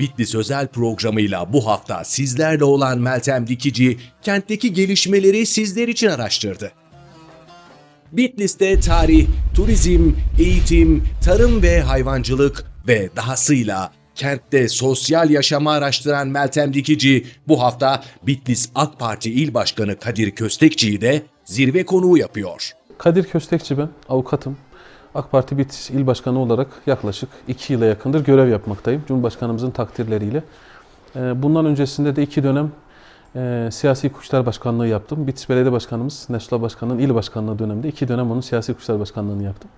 Bitlis özel programıyla bu hafta sizlerle olan Meltem Dikici, kentteki gelişmeleri sizler için araştırdı. Bitlis'te tarih, turizm, eğitim, tarım ve hayvancılık ve dahasıyla kentte sosyal yaşamı araştıran Meltem Dikici bu hafta Bitlis AK Parti İl Başkanı Kadir Köstekçi'yi de zirve konuğu yapıyor. Kadir Köstekçi ben, avukatım. AK Parti Bitlis İl Başkanı olarak yaklaşık 2 yıla yakındır görev yapmaktayım. Cumhurbaşkanımızın takdirleriyle. Ee, Bundan öncesinde de iki dönem e, siyasi kuşlar başkanlığı yaptım. Bitlis Belediye Başkanımız Nesla Başkanı'nın il başkanlığı döneminde iki dönem onun siyasi kuşlar başkanlığını yaptım.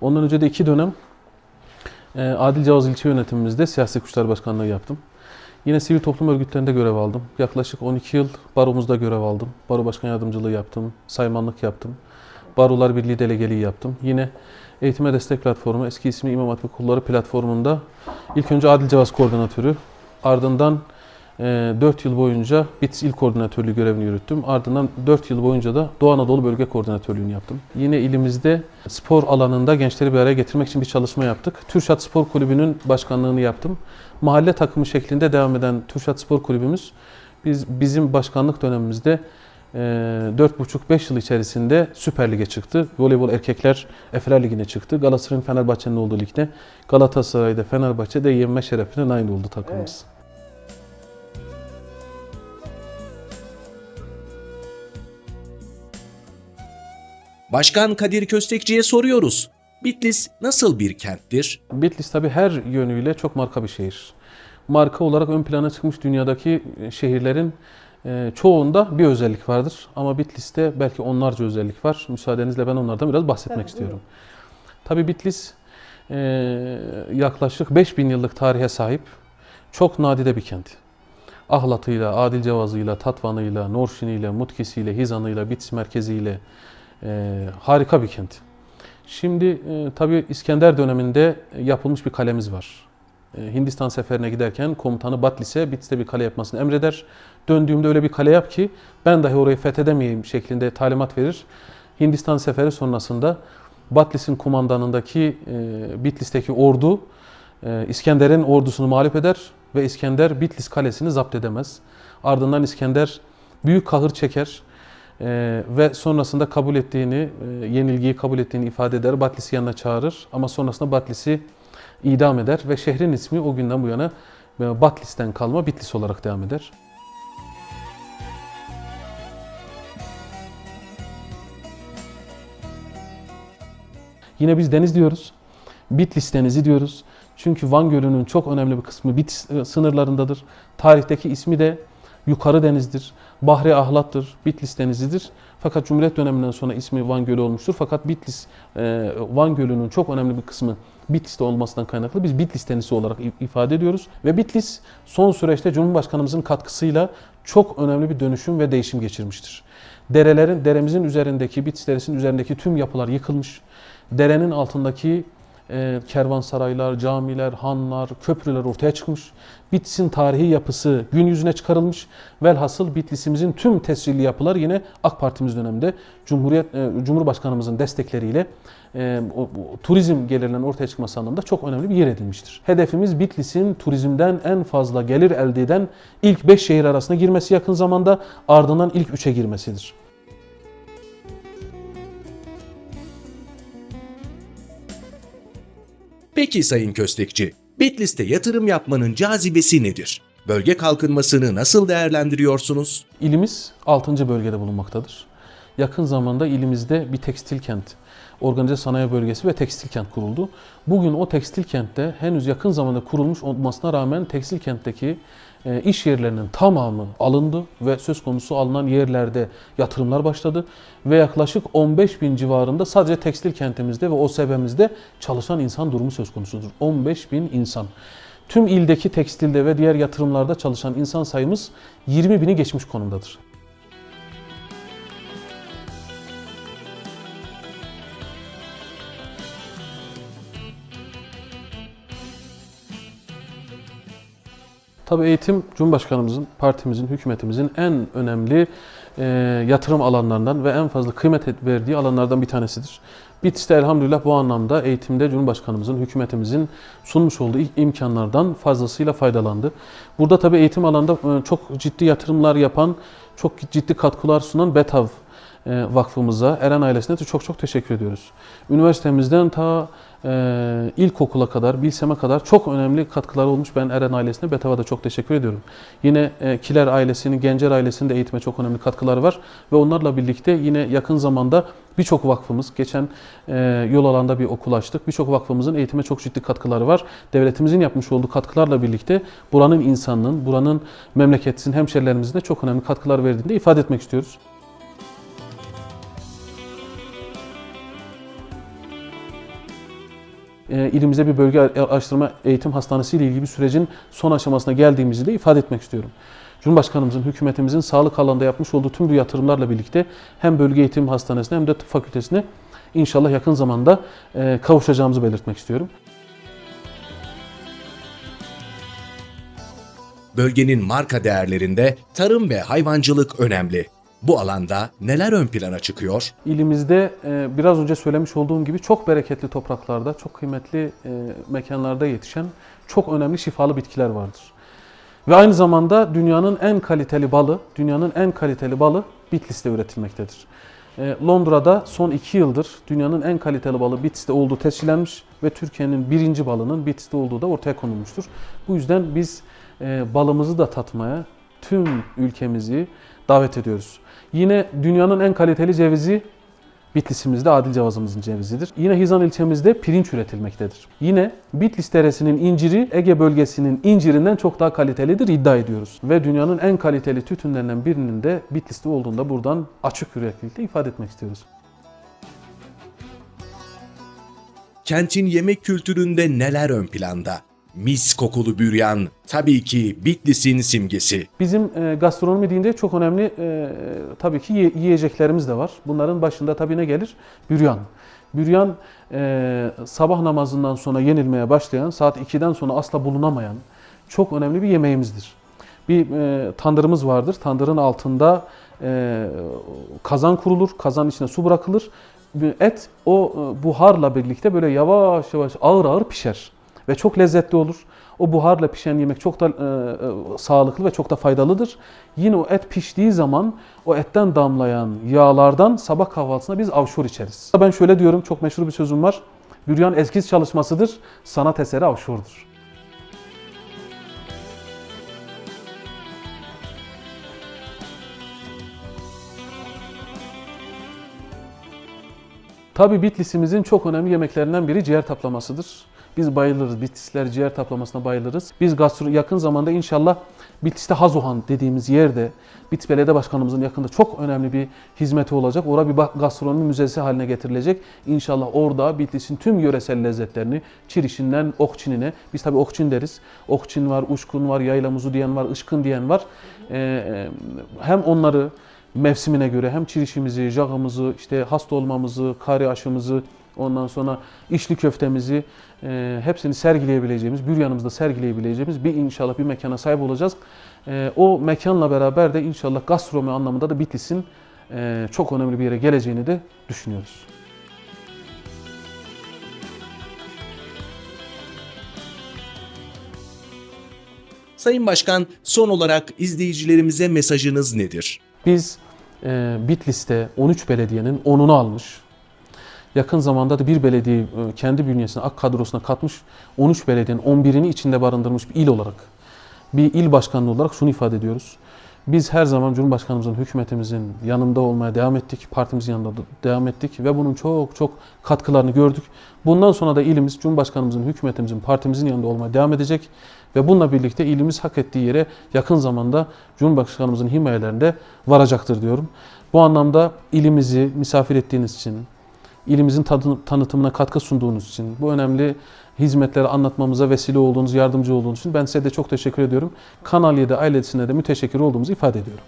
Ondan önce de iki dönem e, Adil Cavaz ilçe yönetimimizde siyasi kuşlar başkanlığı yaptım. Yine sivil toplum örgütlerinde görev aldım. Yaklaşık 12 yıl baromuzda görev aldım. Baro başkan yardımcılığı yaptım, saymanlık yaptım. Barolar Birliği delegeliği yaptım. Yine Eğitime Destek Platformu, eski ismi İmam Hatip Okulları platformunda ilk önce Adil Cevaz Koordinatörü, ardından 4 yıl boyunca BITS İl Koordinatörlüğü görevini yürüttüm. Ardından 4 yıl boyunca da Doğu Anadolu Bölge Koordinatörlüğünü yaptım. Yine ilimizde spor alanında gençleri bir araya getirmek için bir çalışma yaptık. Türşat Spor Kulübü'nün başkanlığını yaptım. Mahalle takımı şeklinde devam eden Türşat Spor Kulübümüz biz bizim başkanlık dönemimizde e, 4,5-5 yıl içerisinde Süper Lig'e çıktı. Voleybol erkekler Efeler Ligi'ne çıktı. Galatasaray'ın Fenerbahçe'nin olduğu ligde. Galatasaray'da Fenerbahçe'de yenme şerefine nail oldu takımımız. Başkan Kadir Köstekçi'ye soruyoruz. Bitlis nasıl bir kenttir? Bitlis tabii her yönüyle çok marka bir şehir. Marka olarak ön plana çıkmış dünyadaki şehirlerin çoğunda bir özellik vardır. Ama Bitlis'te belki onlarca özellik var. Müsaadenizle ben onlardan biraz bahsetmek Tabii, istiyorum. Tabii Bitlis e, yaklaşık 5000 yıllık tarihe sahip çok nadide bir kent. Ahlatıyla, Adil Cevazı'yla, Tatvanı'yla, Norşin'iyle, Mutkisi'yle, Hizan'ıyla, Bitlis merkeziyle e, harika bir kent. Şimdi e, tabii İskender döneminde yapılmış bir kalemiz var. E, Hindistan seferine giderken komutanı Batlis'e Bitlis'te bir kale yapmasını emreder. Döndüğümde öyle bir kale yap ki ben dahi orayı fethedemeyeyim şeklinde talimat verir. Hindistan seferi sonrasında Batlis'in kumandanındaki e, Bitlis'teki ordu e, İskender'in ordusunu mağlup eder ve İskender Bitlis kalesini zapt edemez. Ardından İskender büyük kahır çeker e, ve sonrasında kabul ettiğini, yenilgiyi kabul ettiğini ifade eder. Batlis'i yanına çağırır ama sonrasında Batlis'i idam eder ve şehrin ismi o günden bu yana e, Batlis'ten kalma Bitlis olarak devam eder. Yine biz deniz diyoruz. Bitlis denizi diyoruz. Çünkü Van Gölü'nün çok önemli bir kısmı Bitlis e, sınırlarındadır. Tarihteki ismi de Yukarı Deniz'dir. Bahri Ahlat'tır. Bitlis Denizi'dir. Fakat Cumhuriyet döneminden sonra ismi Van Gölü olmuştur. Fakat Bitlis, e, Van Gölü'nün çok önemli bir kısmı Bitlis'te olmasından kaynaklı biz Bitlis Denizi olarak ifade ediyoruz. Ve Bitlis son süreçte Cumhurbaşkanımızın katkısıyla çok önemli bir dönüşüm ve değişim geçirmiştir. Derelerin, deremizin üzerindeki, Bitlis Deresi'nin üzerindeki tüm yapılar yıkılmış. Derenin altındaki e, kervansaraylar, camiler, hanlar, köprüler ortaya çıkmış. Bitlis'in tarihi yapısı gün yüzüne çıkarılmış. Velhasıl Bitlis'imizin tüm tescilli yapılar yine AK Partimiz döneminde Cumhuriyet e, Cumhurbaşkanımızın destekleriyle e, turizm gelirlerinin ortaya çıkması anlamında çok önemli bir yer edilmiştir. Hedefimiz Bitlis'in turizmden en fazla gelir elde eden ilk 5 şehir arasına girmesi yakın zamanda ardından ilk 3'e girmesidir. Peki Sayın Köstekçi, Bitlis'te yatırım yapmanın cazibesi nedir? Bölge kalkınmasını nasıl değerlendiriyorsunuz? İlimiz 6. bölgede bulunmaktadır. Yakın zamanda ilimizde bir tekstil kent, organize sanayi bölgesi ve tekstil kent kuruldu. Bugün o tekstil kentte henüz yakın zamanda kurulmuş olmasına rağmen tekstil kentteki iş yerlerinin tamamı alındı ve söz konusu alınan yerlerde yatırımlar başladı ve yaklaşık 15 bin civarında sadece tekstil kentimizde ve OSB'mizde çalışan insan durumu söz konusudur. 15 bin insan. Tüm ildeki tekstilde ve diğer yatırımlarda çalışan insan sayımız 20 bini geçmiş konumdadır. Tabii eğitim Cumhurbaşkanımızın, partimizin, hükümetimizin en önemli e, yatırım alanlarından ve en fazla kıymet et- verdiği alanlardan bir tanesidir. Bitlis'te elhamdülillah bu anlamda eğitimde Cumhurbaşkanımızın, hükümetimizin sunmuş olduğu imkanlardan fazlasıyla faydalandı. Burada tabii eğitim alanda e, çok ciddi yatırımlar yapan, çok ciddi katkılar sunan BETAV Vakfımıza, Eren ailesine de çok çok teşekkür ediyoruz. Üniversitemizden ta e, ilkokula kadar, Bilsem'e kadar çok önemli katkılar olmuş. Ben Eren ailesine, BETAV'a da çok teşekkür ediyorum. Yine e, Kiler ailesinin, Gencer ailesinin de eğitime çok önemli katkıları var. Ve onlarla birlikte yine yakın zamanda birçok vakfımız, geçen e, yol alanda bir okul açtık. Birçok vakfımızın eğitime çok ciddi katkıları var. Devletimizin yapmış olduğu katkılarla birlikte buranın insanının, buranın memleketin, hemşerilerimizin de çok önemli katkılar verdiğini de ifade etmek istiyoruz. E, ilimize bir bölge araştırma eğitim hastanesi ile ilgili bir sürecin son aşamasına geldiğimizi de ifade etmek istiyorum. Cumhurbaşkanımızın, hükümetimizin sağlık alanında yapmış olduğu tüm bu yatırımlarla birlikte hem bölge eğitim hastanesine hem de tıp fakültesine inşallah yakın zamanda e, kavuşacağımızı belirtmek istiyorum. Bölgenin marka değerlerinde tarım ve hayvancılık önemli. Bu alanda neler ön plana çıkıyor? İlimizde e, biraz önce söylemiş olduğum gibi çok bereketli topraklarda, çok kıymetli e, mekanlarda yetişen çok önemli şifalı bitkiler vardır. Ve aynı zamanda dünyanın en kaliteli balı, dünyanın en kaliteli balı Bitlis'te üretilmektedir. E, Londra'da son iki yıldır dünyanın en kaliteli balı Bitlis'te olduğu tescillenmiş ve Türkiye'nin birinci balının Bitlis'te olduğu da ortaya konulmuştur. Bu yüzden biz balımızı da tatmaya tüm ülkemizi davet ediyoruz. Yine dünyanın en kaliteli cevizi Bitlis'imizde Adil Cevazımızın cevizidir. Yine Hizan ilçemizde pirinç üretilmektedir. Yine Bitlis Deresi'nin inciri Ege bölgesinin incirinden çok daha kalitelidir iddia ediyoruz. Ve dünyanın en kaliteli tütünlerinden birinin de Bitlis'te olduğunda buradan açık yüreklilikle ifade etmek istiyoruz. Kentin yemek kültüründe neler ön planda? Mis kokulu büryan, tabii ki Bitlis'in simgesi. Bizim e, gastronomi deyince çok önemli e, tabii ki ye- yiyeceklerimiz de var. Bunların başında tabii ne gelir? Büryan. Büryan e, sabah namazından sonra yenilmeye başlayan, saat 2'den sonra asla bulunamayan çok önemli bir yemeğimizdir. Bir e, tandırımız vardır. Tandırın altında e, kazan kurulur, kazanın içine su bırakılır. Et o e, buharla birlikte böyle yavaş yavaş ağır ağır pişer ve çok lezzetli olur. O buharla pişen yemek çok da e, e, sağlıklı ve çok da faydalıdır. Yine o et piştiği zaman o etten damlayan yağlardan sabah kahvaltısında biz avşur içeriz. Ben şöyle diyorum, çok meşhur bir sözüm var. Büryan eskiz çalışmasıdır, sanat eseri avşurdur. Tabii Bitlis'imizin çok önemli yemeklerinden biri ciğer taplamasıdır. Biz bayılırız. Bitlisler ciğer taplamasına bayılırız. Biz gastro yakın zamanda inşallah Bitlis'te Hazohan dediğimiz yerde Bitlis Belediye Başkanımızın yakında çok önemli bir hizmeti olacak. Orada bir gastronomi müzesi haline getirilecek. İnşallah orada Bitlis'in tüm yöresel lezzetlerini Çirişinden Okçin'ine, biz tabii Okçin deriz. Okçin var, Uşkun var, Yaylamuzu diyen var, Işkın diyen var. Ee, hem onları mevsimine göre hem çirişimizi, jağımızı, işte hasta olmamızı, kari aşımızı, ondan sonra içli köftemizi e, hepsini sergileyebileceğimiz, büryanımızda sergileyebileceğimiz bir inşallah bir mekana sahip olacağız. E, o mekanla beraber de inşallah gastronomi anlamında da Bitlis'in e, çok önemli bir yere geleceğini de düşünüyoruz. Sayın Başkan, son olarak izleyicilerimize mesajınız nedir? Biz e, Bitlis'te 13 belediyenin 10'unu almış. Yakın zamanda da bir belediye e, kendi bünyesine, AK kadrosuna katmış 13 belediyenin 11'ini içinde barındırmış bir il olarak, bir il başkanlığı olarak şunu ifade ediyoruz. Biz her zaman Cumhurbaşkanımızın, hükümetimizin yanında olmaya devam ettik, partimizin yanında da devam ettik ve bunun çok çok katkılarını gördük. Bundan sonra da ilimiz Cumhurbaşkanımızın, hükümetimizin, partimizin yanında olmaya devam edecek ve bununla birlikte ilimiz hak ettiği yere yakın zamanda Cumhurbaşkanımızın himayelerinde varacaktır diyorum. Bu anlamda ilimizi misafir ettiğiniz için, ilimizin tanıtımına katkı sunduğunuz için, bu önemli hizmetleri anlatmamıza vesile olduğunuz, yardımcı olduğunuz için ben size de çok teşekkür ediyorum. Kanal 7 ailesine de müteşekkir olduğumuzu ifade ediyorum.